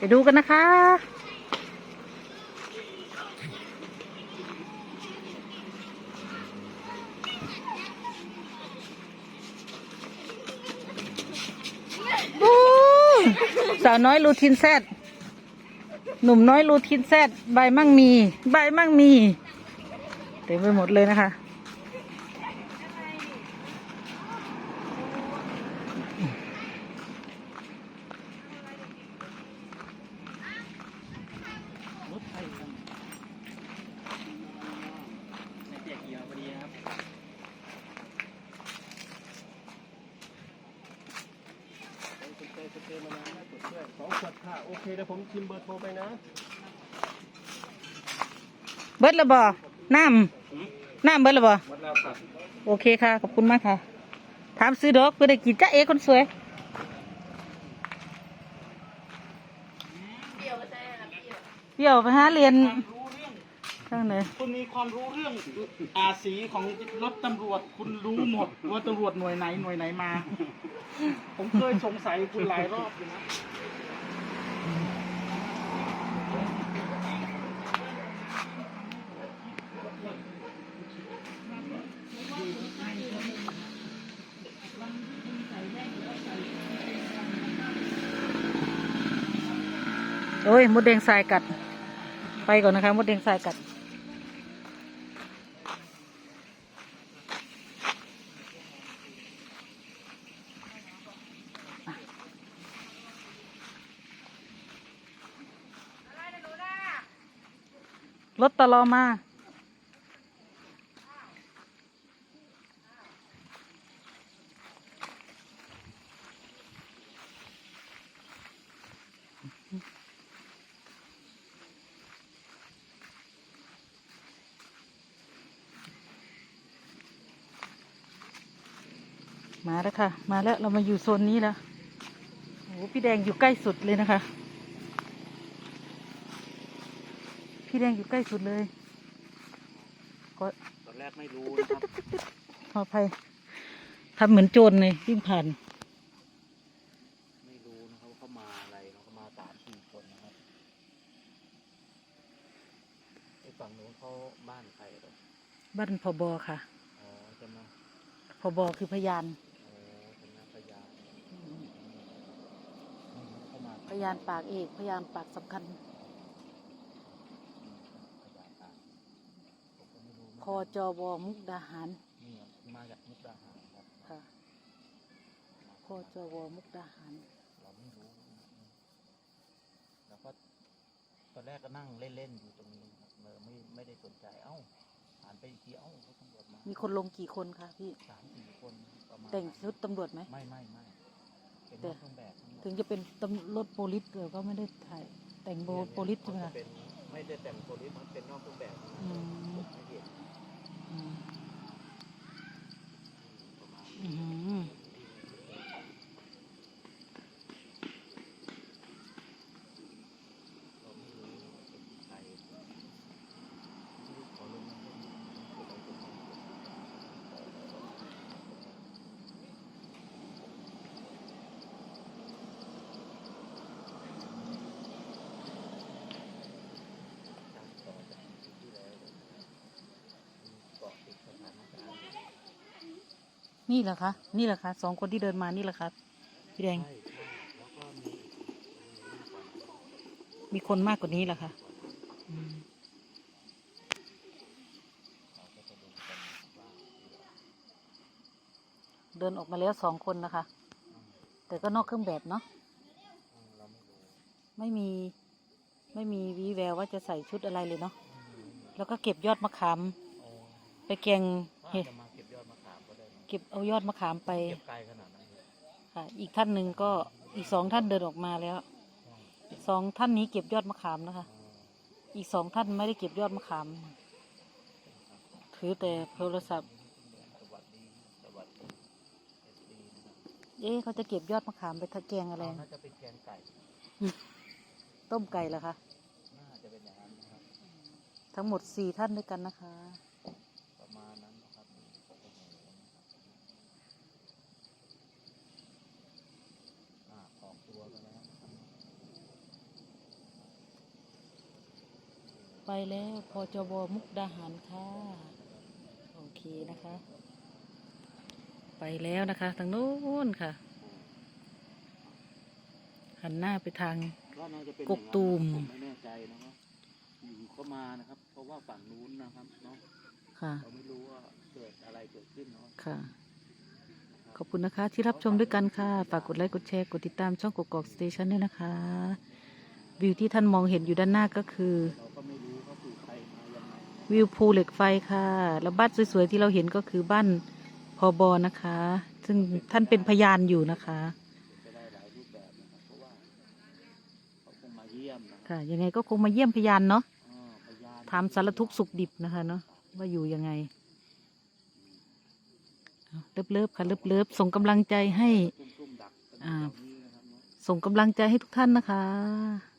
ไปดูกันนะคะ บู๊สาวน้อยรูทินแซดหนุ่มน้อยรูทินแซดใบมั่งมี ใบมั่งมี เต็มไปหมดเลยนะคะ รถไฟครับในเปียกเกียวพอดีครับ สนใจสเปรย์มานานมากกดช่วยสอง ขวดค่ะ โอเคเดี๋ยวผมพิมพ์เบอร์โทรไปนะ เบิดและบ่น้ำน้ำเบิดและบ่หมดแล้วครับโอเคค่ะ ขอบคุณมากค่ะ ถามซื้อดอกเพื่อได้กินจ้าเอคนสวยเปรี้ยวไปหาเรียนรู้เรื่องข้างไหนคุณมีความรู้เรื่องอาสีของรถตำรวจคุณรู้หมดว่าตำรวจหน่วยไหนหน่วยไหนมา ผมเคยสงสัยคุณหลายรอบอยู่นะ โอ้ยมดแดงทรายกัด ไปก่อนนะคะมดแดงทรายกัด รถตลอมา มาแล้วค่ะ มาแล้วเรามาอยู่โซนนี้แล้วโอ้โหพี่แดงอยู่ใกล้สุดเลยนะคะ พี่แดงอยู่ใกล้สุดเลยก็ตอนแรกไม่รู้นะครับขออภัยทำเหมือนโจรเลยวิ่งผ่าน ไม่รู้นะครับว่าเขามาอะไรเขามาสามสี่คนนะครับไอ้ฝั่งนู้นเขาบ้านใครเหรอบ้านพบค่ะ อ๋อจะมา พบคือพยานอ๋อเป็นนักพยานเข้ามา พยานปากเอกพยานปากสำคัญพยานตามผมก็ไม่รู้พอจอบมุกดาหารนี่มาจากมุกดาหารครับค่ะพอจอบมุกดาหาร เราไม่รู้แล้วก็ตอนแรกก็นั่งเล่นๆอยู่ตรงนี้ครับเออไม่ไม่ได้สนใจเอ้าผ่านไปอีกทีเอ้าเขาตำรวจมามีคนลงกี่คนคะพี่ สามสี่คนประมาณแต่งชุดตำรวจไหม ไม่ไม่ไม่เป็นแต่รถเครื่องแบบทั้งหมด ถึงจะเป็นตำรถโปลิสเราก็ไม่ได้ถ่ายแต่งโบโปลิสใช่ไหมเขาล่ะจะเป็นไม่ได้แต่งโปลิสมันเป็นนอกเครื่องแบบนะอืมผมไม่เห็นอืม ประมาณ อืม เราไม่รู้ว่าเป็นใครไม่รู้ขอลงมาตรงนี้เกิดอะไรขึ้น การต่อจากปีที่แล้วเลยมีเกาะติดสถานการณ์ นี่เหรอคะ นี่เหรอคะสองคนที่เดินมานี่เหรอคะพี่แดง มีคนมากกว่านี้เหรอคะเราก็จะเดินออกมาแล้วสองคนนะคะ แต่ก็นอกเครื่องแบบเนาะไม่มีไม่มีวีแววว่าจะใส่ชุดอะไรเลยเนาะแล้วก็เก็บยอดมะขามไปแกงเห็ด เก็บเอายอดมะขามไปเก็บไกลขนาดนั้นเลยค่ะ อีกท่านหนึ่งก็อีกสองท่านเดินออกมาแล้วอืมสองท่านนี้เก็บยอดมะขามนะคะอืมอีกสองท่านไม่ได้เก็บยอดมะขาม ถือแต่โทรศัพท์สวัสดีสวัสดีเอสดีนะครับเอ๊ะเขาจะเก็บยอดมะขามไปทะแกงอะไรเราน่าจะเป็นแกงไก่ ต้มไก่เหรอคะ น่าจะเป็นอย่างนั้นนะครับ ทั้งหมดสี่ท่านด้วยกันนะคะประ ไปแล้วพอจบมุกดาหารค่ะ โอเคนะคะ ไปแล้วนะคะ ทางโน้นค่ะ หันหน้าไปทางกกตูมไม่แน่ใจนะครับอยู่ก็มานะครับ เพราะว่าฝั่งนู้นนะครับเนาะเราไม่รู้ว่าเกิดอะไรเกิดขึ้นเนาค่ะ อบคุณนะคะ ที่รับชมด้วยกันค่ะ ฝากกดไลค์กดแชร์กดติดตามช่องกกอกสเตชันด้วยนะคะ วิวที่ท่านมองเห็นอยู่ด้านหน้าก็คือ วิวภูเหล็กไฟค่ะ แล้วบ้านสวยๆที่เราเห็นก็คือบ้านพอบอนะคะ ซึ่งท่านเป็นพยานอยู่นะคะค่ะยังไงก็คงมาเยี่ยมพยานเนาะถามสารทุกข์สุขดิบนะคะเนาะว่าอยู่ยังไง เอาเลิบๆค่ะเลิบๆส่งกำลังใจให้ส่งกำลังใจให้ทุกท่านนะคะ